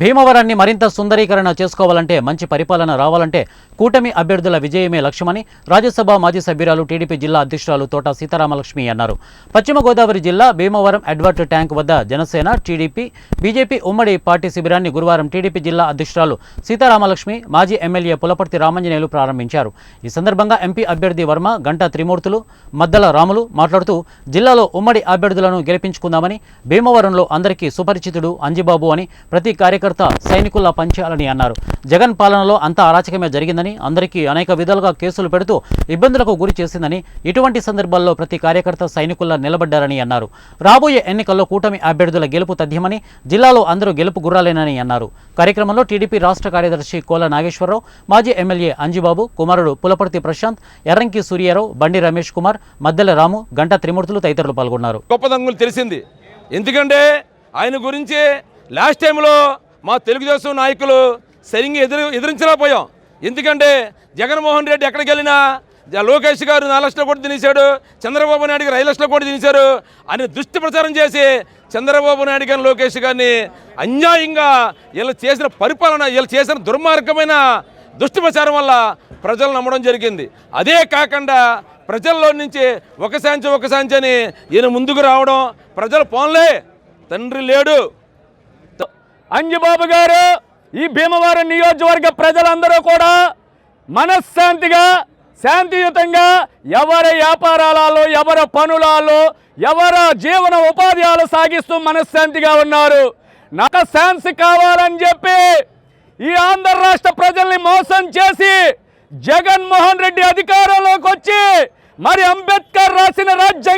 భీమవరాన్ని మరింత సుందరీకరణ చేసుకోవాలంటే మంచి పరిపాలన రావాలంటే కూటమి అభ్యర్థుల విజయమే లక్ష్యమని రాజ్యసభ మాజీ సభ్యురాలు టీడీపీ జిల్లా అధ్యక్షురాలు తోట సీతారామలక్ష్మి అన్నారు. పశ్చిమ గోదావరి జిల్లా భీమవరం అడ్వర్ట్ ట్యాంక్ వద్ద జనసేన టీడీపీ బీజేపీ ఉమ్మడి పార్టీ శిబిరాన్ని గురువారం టీడీపీ జిల్లా అధ్యక్షురాలు సీతారామలక్ష్మి మాజీ ఎమ్మెల్యే పులపర్తి రామంజనేయులు ప్రారంభించారు. ఈ సందర్భంగా ఎంపీ అభ్యర్థి వర్మ గంటా త్రిమూర్తులు మద్దల రాములు మాట్లాడుతూ జిల్లాలో ఉమ్మడి అభ్యర్థులను గెలిపించుకుందామని భీమవరంలో అందరికీ సుపరిచితుడు అంజిబాబు అని ప్రతి కార్యకర్త సైనికుల్లా పనిచేయాలని అన్నారు. జగన్ పాలనలో అంతా అరాచకమే జరిగిందని అందరికీ అనేక విధాలుగా కేసులు పెడుతూ ఇబ్బందులకు గురి చేసిందని ఇటువంటి సందర్భాల్లో ప్రతి కార్యకర్త సైనికుల్లా నిలబడ్డారని అన్నారు. రాబోయే ఎన్నికల్లో కూటమి అభ్యర్థుల గెలుపు తథ్యమని జిల్లాలో అందరూ గెలుపు గుర్రాలేనని అన్నారు. కార్యక్రమంలో టీడీపీ రాష్ట్ర కార్యదర్శి కోల నాగేశ్వరరావు మాజీ ఎమ్మెల్యే అంజిబాబు కుమారుడు పులపర్తి ప్రశాంత్ ఎర్రంకి సూర్యారావు బండి రమేష్ కుమార్ మద్దెల రాము గంటా త్రిమూర్తులు తదితరులు పాల్గొన్నారు. గొప్పదంగులు తెలిసింది. ఎందుకంటే ఆయన గురించి లాస్ట్ టైంలో మా తెలుగుదేశం నాయకులు సరిగ్గా ఎదురు ఎదిరించలేకపోయాం. ఎందుకంటే జగన్మోహన్ రెడ్డి ఎక్కడికి వెళ్ళినా జ- లోకేష్ గారు నాలుగు లక్షలు కూడా తినేశాడు చంద్రబాబు నాయుడు గారు ఐదు లక్షలు కూడా తినేశారు అని దుష్టి ప్రచారం చేసి చంద్రబాబు నాయుడు గారిని లోకేష్ గారిని అన్యాయంగా వీళ్ళు చేసిన పరిపాలన వీళ్ళు చేసిన దుర్మార్గమైన దుష్టి ప్రచారం వల్ల ప్రజలు నమ్మడం జరిగింది. అదే కాకుండా ప్రజల్లో నుంచి ఒక శాంతి ఒక శాంతి అని ఈయన ముందుకు రావడం ప్రజలు పోన్లే. తండ్రి లేడు. అంజబాబు గారు ఈ భీమవరం నియోజకవర్గ ప్రజలందరూ కూడా మనశ్శాంతిగా శాంతియుతంగా ఎవరి వ్యాపారాలలో ఎవరి పనులలో ఎవరి జీవన ఉపాధ్యాలు సాగిస్తూ మనశ్శాంతిగా ఉన్నారు. నాకు శాంతి కావాలని చెప్పి ఈ ఆంధ్ర రాష్ట్ర ప్రజల్ని మోసం చేసి జగన్మోహన్ రెడ్డి అధికారంలోకి వచ్చి మరి అంబేద్కర్ రాసిన రాజ్యాంగ